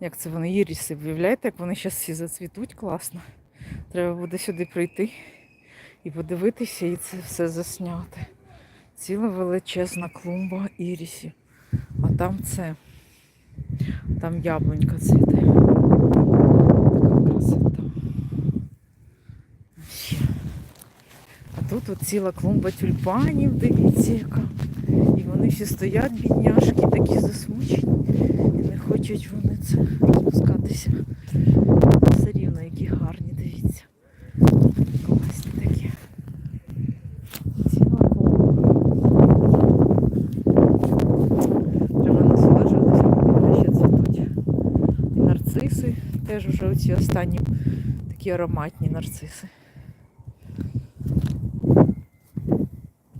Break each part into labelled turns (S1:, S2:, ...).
S1: Як це вони іріси, виявляєте, як вони зараз всі зацвітуть класно. Треба буде сюди прийти і подивитися і це все засняти. Ціла величезна клумба ірісів. А там це. Там яблунька цвіте. Красота. А тут от ціла клумба тюльпанів, дивіться яка. І вони всі стоять, бідняшки, такі засмучені. І не хочуть вони це розпускатися. Все рівно, які гарні, дивіться. Класні такі. Ціла. Треба насолоджуватися, вони ще цвітуть. І нарциси теж вже оці останні такі ароматні нарциси.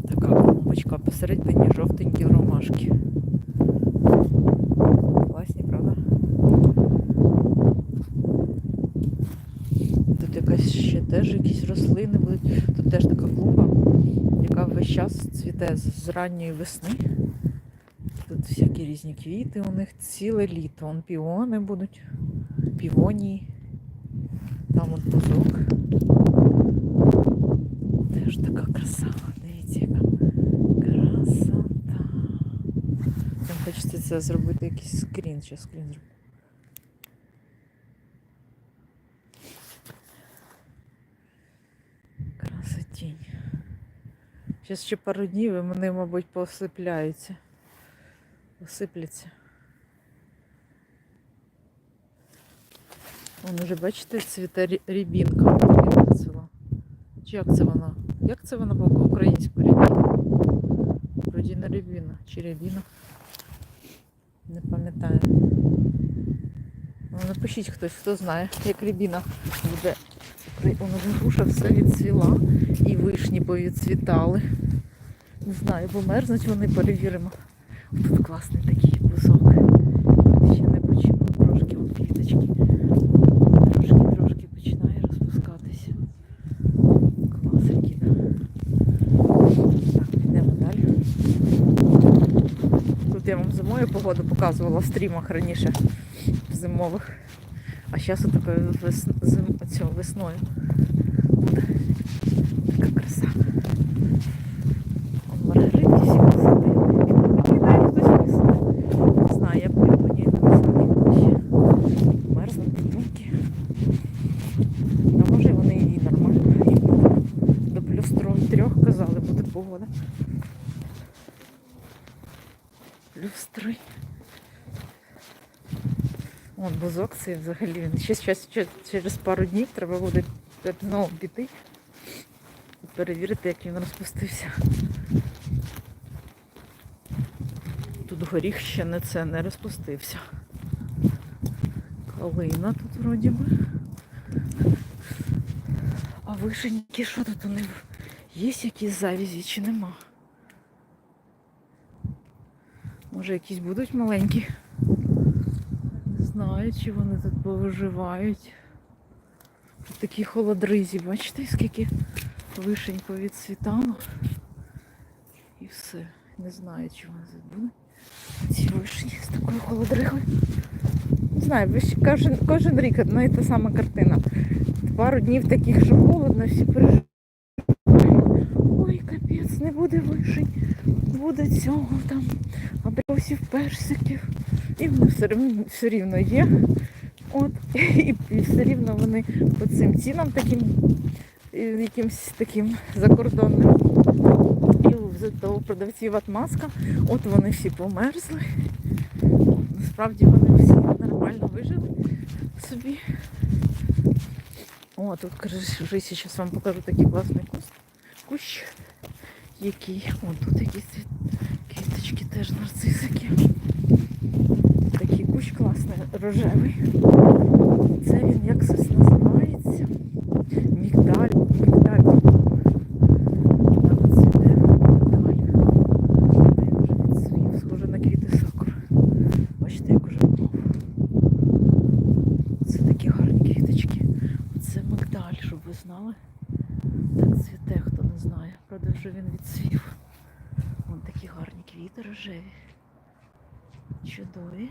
S1: Така клумбочка, посередині жовтенькі ромашки. Класні, правда? Тут якась теж якісь рослини будуть. Тут теж така клумба, яка весь час цвіте з ранньої весни. Тут всякі різні квіти, у них ціле літо. Вон піони будуть, півонії. Там от бузок. Теж така краса. Дивіться, яка красота. Там хочеться це зробити якийсь скрін. Ще скрін зроблю. Зараз ще пару днів і вони, мабуть, посипляються. Посипляться. Вон уже, бачите, цвіте рі- рябінка. Рябінка. Чи як це вона? Як це вона по-українську рябіна? Вроді не рябіна. Чи рябіна? Не пам'ятаю. Ну, напишіть хтось, хто знає, як рябіна буде. У нас груша все відцвіла і вишні повідцвітали. Не знаю, бо мерзнуть вони перевіримо. Тут класний такий бузок. Ще не почему трошки от квіточки. Трошки, трошки починає розпускатися. Клас який. Так, підемо далі. Тут я вам зимою погоду показувала в стрімах раніше в зимових. А зараз вес... зим... цього, весною. Буде така краса. Вон Маргарити всі посадили. Не знаю, я припині не знаю ще. Мерзнуть будинки. Може вони і нормально. До плюс трьох казали, буде погода. Плюс три. Вон бузок цей взагалі. Ще, ще, через пару днів треба буде знову піти перевірити, як він розпустився. Тут горіх ще не це не розпустився. Калина тут вроді би. А вишеньки, що тут у них? Є якісь завізі чи нема? Може якісь будуть маленькі? Знаю, чи вони тут повиживають. Тут такі холодризі, бачите, скільки вишень повідцвітало. І все. Не знаю, чи вони тут будуть. Ці вишні з такою холодригою. Не знаю, кожен, кожен рік одна і та сама картина. Пару днів таких, що холодно, всі переживають. Ой, капець, не буде вишень, буде цього там, абрикосів, персиків. І вони все рівно, все рівно є. От, і, все рівно вони по цим цінам таким, е, якимсь таким закордонним. І зато у продавців атмаска, от вони всі померзли. Насправді вони всі нормально вижили собі. О, тут кажеш, вже зараз вам покажу такий класний куст. Кущ. Який. О, тут якісь квіточки теж нарцисики. Класний, рожевий. Це він як це називається? Мігдаль. Мігдаль. От цвіте мігдаль. Він вже відцвів, схоже на квіти сакури. Бачите, як уже. Це такі гарні квіточки. Це мигдаль, щоб ви знали. Цвіте, хто не знає. Правда, вже він відцвів. Вон такі гарні квіти рожеві. Чудові.